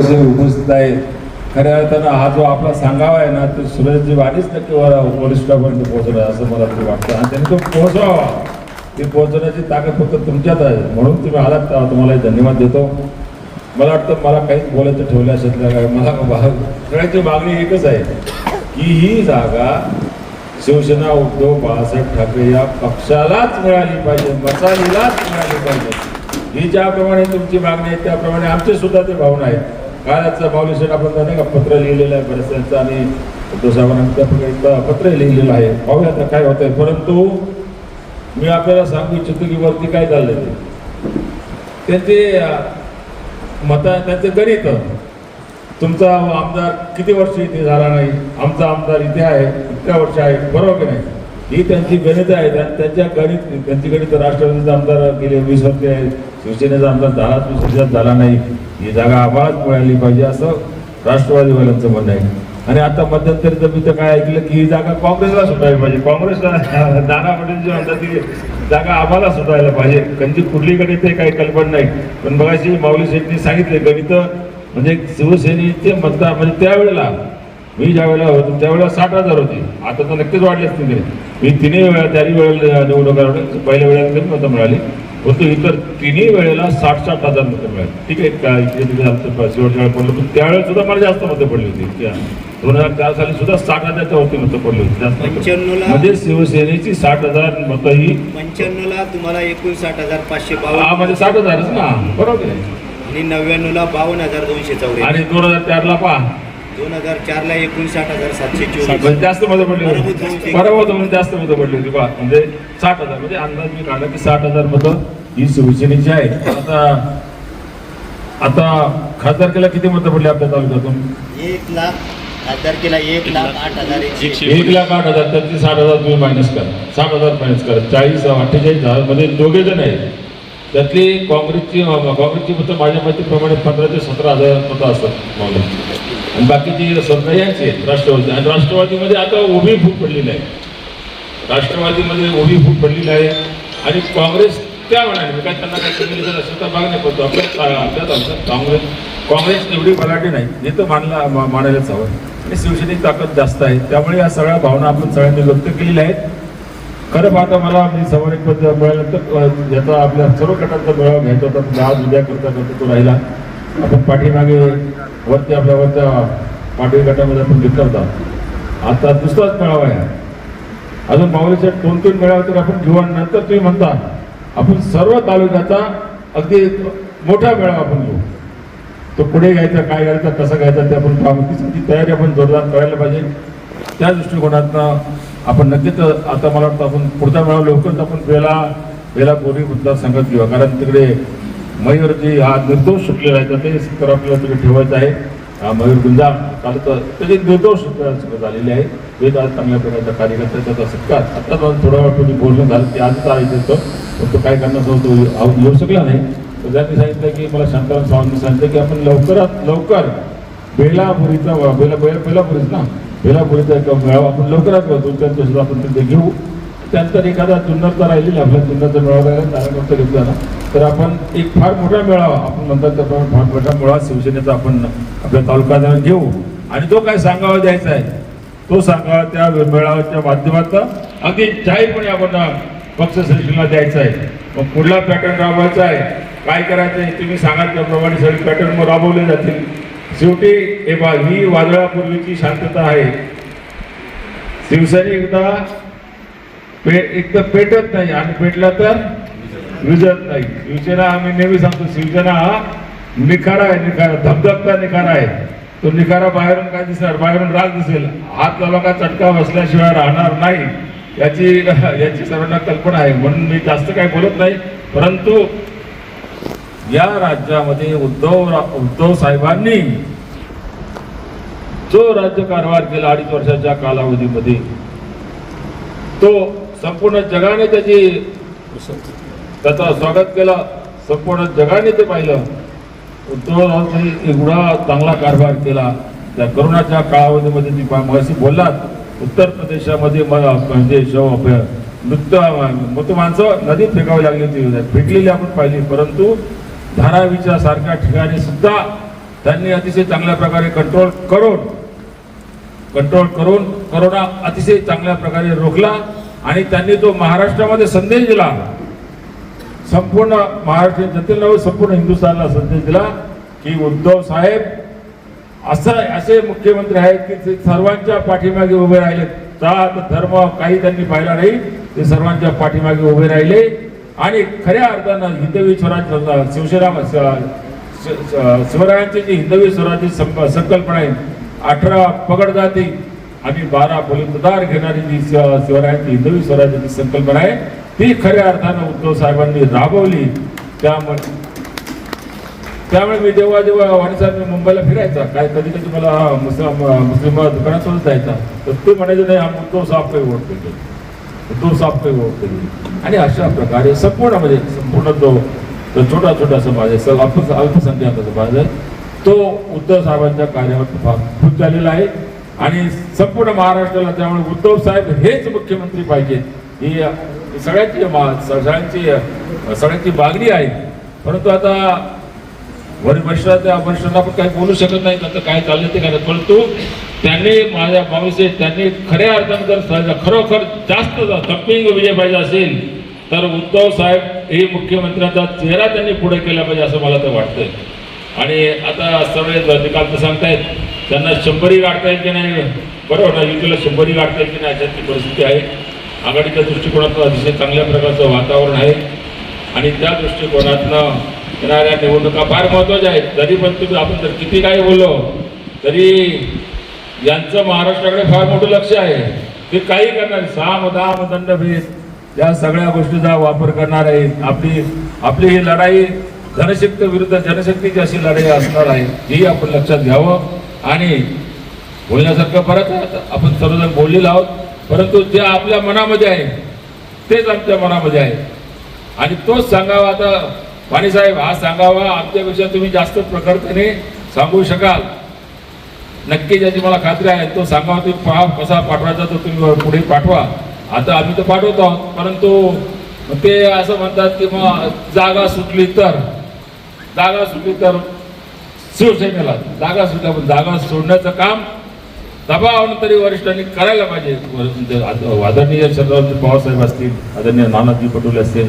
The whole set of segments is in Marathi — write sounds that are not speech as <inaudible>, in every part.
कसे उपस्थित खऱ्या अर्थानं हा जो आपला सांगावा आहे ना तो सुरेशजी वाढीच नक्की वरिष्ठापर्यंत पोहोचला असं मला ते वाटतं. आणि त्यांनी तो पोहोचवावा. ती पोहोचवण्याची ताकद फक्त तुमच्यात आहे. म्हणून तुम्ही आलात तुम्हाला धन्यवाद देतो. मला वाटतं मला काहीच बोलायचं ठेवलं असेल काय? मला सगळ्यांची मागणी एकच आहे की ही जागा शिवसेना उद्धव बाळासाहेब ठाकरे या पक्षालाच मिळाली पाहिजे मसालीलाच मिळाली पाहिजे. ही ज्याप्रमाणे तुमची मागणी आहे त्याप्रमाणे आमचे सुद्धा ते भावना आहेत. कालच माऊली आपण नाही का पत्र लिहिलेलं आहे त्यांचं आणि उद्धव साहेबांना पत्र लिहिलेलं आहे. पाहूया आता काय होत आहे परंतु मी आपल्याला सांगू इच्छितो की वरती काय चाललंय ते. त्यांचे मता त्यांचं गणित. तुमचा आमदार किती वर्ष इथे झाला नाही? आमचा आमदार इथे आहे. इतक्या वर्ष आहे. बरोबर की नाही? ही त्यांची गणित आहेत आणि त्यांच्या गणित त्यांची गणित राष्ट्रवादीचे आमदार गेले वीस वर्ष आहेत. शिवसेनेचा आमचा दहा वीस झाला नाही. ही जागा आम्हालाच मिळाली पाहिजे असं राष्ट्रवादीवाल्यांचं म्हणणं आहे. आणि आता मध्यंतरी तर मी तर काय ऐकलं की ही जागा काँग्रेसला सुटायला पाहिजे. काँग्रेसला <laughs> नाना पटेल जे म्हणतात ती जागा आम्हाला सुटायला पाहिजे. त्यांची कुठली गणित आहे काही कल्पना नाही. पण बघाशी माऊली शेठनी सांगितले गणित म्हणजे शिवसेनेचे मतदार म्हणजे त्यावेळेला मी ज्या वेळेला होतो त्यावेळेला साठ हजार होती. आता तर नक्कीच वाढले असतील मी तिन्ही वेळा चारही वेळेला निवडणुका पहिल्या वेळेला कमी मतं मिळाली. परंतु इतर तिन्ही वेळेला साठ साठ हजार मतं मिळाली. ठीक आहे का इकडे तिकडे आमचं शेवटच्या वेळेला पडलं पण त्यावेळेस सुद्धा मला जास्त मतं पडली होती. त्या दोन हजार चार साली सुद्धा साठ हजारच्या वरती मतं पडली होती. जास्त म्हणजे शिवसेनेची साठ हजार मतं ही पंच्याण्णवला तुम्हाला एकोणसाठ हजार पाचशे हा, म्हणजे बावन्न साठ हजारच ना. बरोबर आहे. आणि नव्याण्णवला बावन्न हजार दोनशे चौऱ्याण्णव आणि दोन हजार चारला पहा. दोन हजार चारला एकोणसाठ हजार सातशे चोवीस. जास्त मतं पडली होती. होती. बरोबर होतं म्हणजे जास्त मतं पडली होती. बा म्हणजे साठ हजार म्हणजे अंदाज मी काढला की साठ हजार मतं ही शिवसेनेची आहेत. आता आता खासदारकीला किती मतं पडली आपल्या तालुक्यातून? एक लाख खासदारकीला एक लाख आठ हजार एकशे एक लाख आठ हजार त्यातली साठ हजार तुम्ही मायनस करा. साठ हजार मायनस करा. चाळीस अठ्ठेचाळीस हजारमध्ये दोघे जण आहेत. त्यातली काँग्रेसची काँग्रेसची मतं माझ्या माहितीप्रमाणे पंधरा ते सतरा हजार मतं असतात. काँग्रेसची आणि बाकीची स्वप्न यांची आहेत राष्ट्रवादी आणि राष्ट्रवादीमध्ये आता उभी फूट पडलेली आहे. राष्ट्रवादीमध्ये उभी फूट पडलेली आहे. आणि काँग्रेस त्या म्हणाले काय त्यांना काय कमी जर असेल तर मागणी करतो. आपल्या आपल्यात आमच्यात काँग्रेस काँग्रेस एवढी मराठी नाही. हे तर मानला मा- मानायलाच हवं आणि शिवसेनेची ताकद जास्त आहे. त्यामुळे या सगळ्या भावना आपण सगळ्यांनी व्यक्त केलेल्या आहेत. खरं पाहता मला मी समोरिक पद मिळाल्यानंतर याचा आपल्या सर्व गटांचा मेळावा घ्यायचा होता. आज उद्या करता करता तो राहिला. आपण पाठीमागे वरती आपल्या वरच्या पाठी गटामध्ये आपण विचारतात आता दुसराच मेळावा आहे. अजून माऊलीच्या दोन तीन मेळावे तर आपण घेऊ आणि नंतर तुम्ही म्हणता आपण सर्व तालुक्याचा अगदी मोठा मेळावा आपण घेऊ. तो पुढे घ्यायचा काय घ्यायचा कसं घ्यायचा ते आपण पाहू. ती तयारी आपण जोरदार करायला पाहिजे. त्या दृष्टिकोनातनं आपण नक्कीच आता मला वाटतं आपण पुढचा मेळावा लवकरच आपण वेला वेला कोरी मतदारसंघात घेऊ. कारण तिकडे मयूरजी हा निर्दोष सुटलेला आहे तर ते तर आपल्याला तिकडे ठेवायचं आहे. मयूर गुंजाम काल तर त्याचे निर्दोष झालेले आहे. ते आज चांगल्या प्रकारचा कार्यकर्ता त्याचा सत्कार आत्ता थोड्या थोडा वेळ पूर्वी बोलणं झालं ते आज आलं होतं पण तो काय करण्याचा तो येऊ शकला नाही. तर त्यांनी सांगितलं की मला शांताराम सावंतने सांगितलं की आपण लवकरात लवकर बेलापुरीचा बेला बेला बेलापुरीच ना बेलापुरीचा एक मेळावा आपण लवकरात दोन चार दिवसात आपण तिथे घेऊ. त्यानंतर एखादा जुन्नरचा राहिलेला आपल्या जुन्नरचा मेळावा राहिला नारायणगावचा घेतला तर आपण एक फार मोठा मेळावा आपण म्हणतात त्याप्रमाणे फार मोठा मेळावा शिवसेनेचा आपण आपल्या तालुका घेऊ. आणि तो काय सांगावा द्यायचा आहे? तो सांगावा त्या मेळाव्याच्या माध्यमातून अगदी जाहीरपणे आपण पक्ष पक्षश्रेष्ठीला द्यायचा आहे. मग पुढला पॅटर्न राबवायचा आहे? काय करायचं आहे? तुम्ही सांगाल त्याप्रमाणे सगळे पॅटर्न मग राबवले जातील. शेवटी हे बा ही वादळापूर्वीची शांतता आहे. शिवसेना एकदा पे एक तर पेटत नाही आणि पेटला तर विजत नाही. शिवसेना आम्ही नेहमी सांगतो शिवसेना हा निखारा आहे निखारा धबधबता निखारा आहे. तो निखारा बाहेरून काय दिसणार? बाहेरून राग दिसेल. हात लावला का चटका बसल्याशिवाय राहणार नाही. याची याची सर्वांना कल्पना आहे. म्हणून मी जास्त काही बोलत नाही. परंतु या राज्यामध्ये उद्धव उद्धव साहेबांनी जो राज्य कारभार केला अडीच वर्षाच्या कालावधीमध्ये तो संपूर्ण जगाने त्याची त्याचा स्वागत केलं संपूर्ण जगाने ते पाहिलं. तो एवढा चांगला कारभार केला. त्या करोनाच्या काळावधीमध्ये ती पा- मगाशी बोललात उत्तर प्रदेशामध्ये म- म्हणजे शव मृत मृत माणसं नदीत फेकावी लागली होती. फेकलेली आपण पाहिली परंतु धारावीच्या सारख्या ठिकाणी सुद्धा त्यांनी अतिशय चांगल्या प्रकारे कंट्रोल करून कंट्रोल करून करोना अतिशय चांगल्या प्रकारे रोखला. आणि त्यांनी तो महाराष्ट्रामध्ये संदेश दिला. संपूर्ण महाराष्ट्र जनतेला नव्हे, संपूर्ण हिंदुस्थानला संदेश दिला की उद्धव साहेब असं असे मुख्यमंत्री आहेत की ते सर्वांच्या पाठीमागे उभे राहिले. जात धर्म काही त्यांनी पाहिला नाही ते सर्वांच्या पाठीमागे उभे राहिले. आणि खऱ्या अर्थानं हिंदवी स्वराज शिवसेना शिवरायांची जी हिंदवी स्वराज्य संकल्पना आहे अठरा पगड जाती आम्ही बारा बुलंददार घेणारी जी शिव- हिंदवी स्वराज्याची संकल्पना आहे. ती खऱ्या अर्थानं उद्धव साहेबांनी राबवली. त्यामुळे त्यामुळे मी जेव्हा जेव्हा वाणीसाहेब मी मुंबईला फिरायचा काय कधी कधी मला मुस्लिम मुस्लिम दुकानातूनच जायचा. तर ते म्हणायचे नाही आम्ही उद्धव साहेब काही वोट केले उद्धव साहेब काही वोट आणि अशा प्रकारे संपूर्ण म्हणजे संपूर्ण तो छोटा छोटा समाज आहे. स- अल्पसंख्याक समाज आहे. तो उद्धव साहेबांच्या कार्यावर खूप झालेला आहे. आणि संपूर्ण महाराष्ट्राला त्यामुळे उद्धव साहेब हेच मुख्यमंत्री पाहिजेत ही सगळ्यांची मा- सगळ्यांची सगळ्यांची मागणी आहे. परंतु आता वर्षा त्या वर्षांना आपण काही बोलू शकत नाही. आता काय चाललं ते काय परंतु त्यांनी माझ्या मावसे त्यांनी खऱ्या अर्थानं जर खरोखर जास्त तप्पिंग विजय पाहिजे असेल तर उद्धव साहेब हे मुख्यमंत्र्यांचा चेहरा त्यांनी पुढे केला पाहिजे असं मला तर वाटतंय. आणि आता सगळे निकाल तर सांगतायत. त्यांना शंभरी गाठता येईल की नाही? बरोबर ना युतीला शंभरी गाठता येईल की नाही अशाची परिस्थिती आहे. आघाडीच्या दृष्टिकोनातून अतिशय चांगल्या प्रकारचं वातावरण आहे. आणि त्या दृष्टिकोनातनं येणाऱ्या निवडणुका फार महत्त्वाच्या आहेत. तरी पण तुम्ही आपण जर किती काही बोललो तरी यांचं महाराष्ट्राकडे फार मोठं लक्ष आहे. ते काही करणार साम दाम दंडभेद या सगळ्या गोष्टीचा वापर करणार आहेत. आपली आपली ही लढाई धनशक्ती विरुद्ध जनशक्तीची अशी लढाई असणार आहे. हेही आपण लक्षात घ्यावं. आणि बोलण्यासारखं परत आपण सर्वजण बोललेलो आहोत परंतु जे आपल्या मनामध्ये आहे तेच आमच्या मनामध्ये आहे. आणि तोच सांगावा आता वाणीसाहेब हा सांगावा आमच्यापेक्षा तुम्ही जास्त प्रखरतेने सांगू शकाल. नक्की ज्याची मला खात्री आहे तो सांगावा तुम्ही पहा कसा पाठवायचा तो तुम्ही पुढे पाठवा. आता आम्ही तर पाठवतो आहोत परंतु ते असं म्हणतात की मग जागा सुटली तर जागा सुटली तर शिवसेनेला जागा सुद्धा पण जागा सोडण्याचं काम दबावानं तरी वरिष्ठांनी करायला पाहिजे. आदरणीय शरदरावजी पवारसाहेब असतील आदरणीय नानाजी पटोले असेल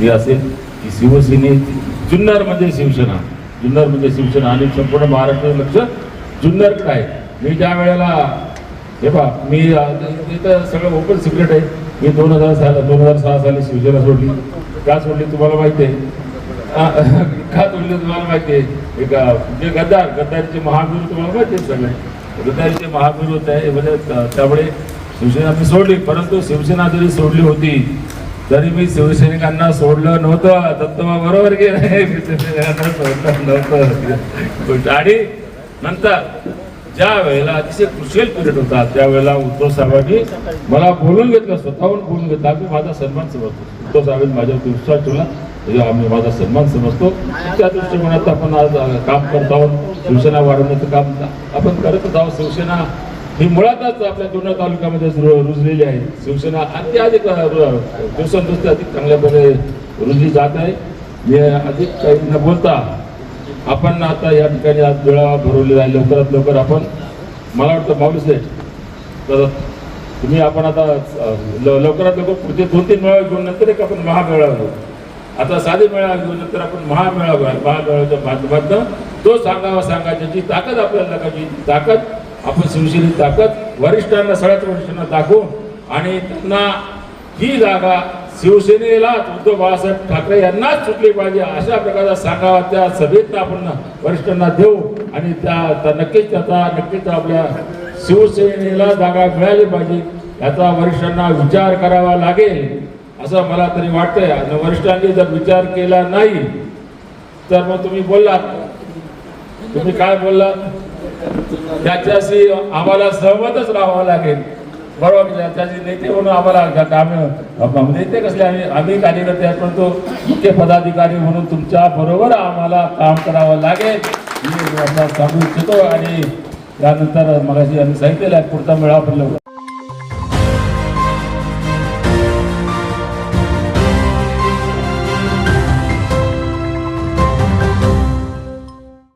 ती असेल की शिवसेने जुन्नर म्हणजे शिवसेना. जुन्नर म्हणजे शिवसेना आणि संपूर्ण महाराष्ट्राचं लक्ष जुन्नरकडे आहे. मी ज्या वेळेला हे पहा मी इथं सगळं ओपन सिक्रेट आहे. मी दोन हजार सहा दोन हजार सहा साली शिवसेना सोडली. का सोडली तुम्हाला माहिती आहे? <laughs> का सोडली तुम्हाला माहिती आहे? जे गद्दार गद्दारीचे महावीर तुम्हाला माहिती आहे सगळे. गद्दारीचे महावीर होते आहे म्हणजे त्यामुळे शिवसेना मी सोडली परंतु शिवसेना जरी सोडली होती तरी मी शिवसैनिकांना सोडलं नव्हतं. दत्तमा बरोबर गेले मी सोडलं नव्हतं. आणि नंतर ज्या वेळेला अतिशय क्रुशियल पिरियड होता त्यावेळेला उद्धव साहेबांनी मला बोलून घेतलं स्वतःहून बोलून घेतला. मी माझा सन्मान समजतो उद्धव साहेबांनी माझ्यावरती विश्वास ठेवला. म्हणजे आम्ही माझा सन्मान समजतो. त्या दृष्टिकोनात आपण आज काम करत आहोत. शिवसेना वाढवण्याचं काम आपण करतच आहोत. शिवसेना ही मुळातच आपल्या दोन तालुक्यामध्ये रु- रुजलेली आहे. शिवसेना अति अधिक अ, अधिक चांगल्या प्रकारे रुजली जात आहे. मी अधिक काही न बोलता आपण आता या ठिकाणी आज वेळा भरवलेला आहे. लवकरात लवकर आपण मला वाटतं माऊली साहेब तर तुम्ही आपण आता ल- लवकरात लवकर पुढचे दोन तीन मेळावे घेऊन नंतर एक आपण महामेळावा घेऊ आता साधे मेळावा घेऊन नंतर आपण महामेळावा महामेळाव्याच्या माध्यमातून तो सांगावा सांगायची जी ताकद आपल्याला लागायची ताकद आपण शिवसेनेची ताकद वरिष्ठांना सगळ्याच वरिष्ठांना दाखवू आणि त्यांना ही जागा शिवसेनेला उद्धव बाळासाहेब ठाकरे यांनाच सुटली पाहिजे अशा प्रकारचा सांगावा त्या सभेत आपण वरिष्ठांना देऊ आणि त्या त्या नक्कीच त्याचा नक्कीच आपल्या शिवसेनेला जागा मिळाली पाहिजे. याचा वरिष्ठांना विचार करावा लागेल. असं मला तरी वाटतंय. आणि वरिष्ठांनी जर विचार केला नाही तर मग तुम्ही बोललात तुम्ही काय बोललात त्याच्याशी आम्हाला सहमतच राहावं लागेल. बरोबर म्हणजे की नेते म्हणून आम्हाला काम नेते कसले? आम्ही आम्ही कार्यकर्ते आहेत पण तो मुख्य पदाधिकारी म्हणून तुमच्या बरोबर आम्हाला काम करावं लागेल. मी सांगू इच्छितो आणि त्यानंतर मला आम्ही सांगितलेलं आहे पुढचा मेळावा पण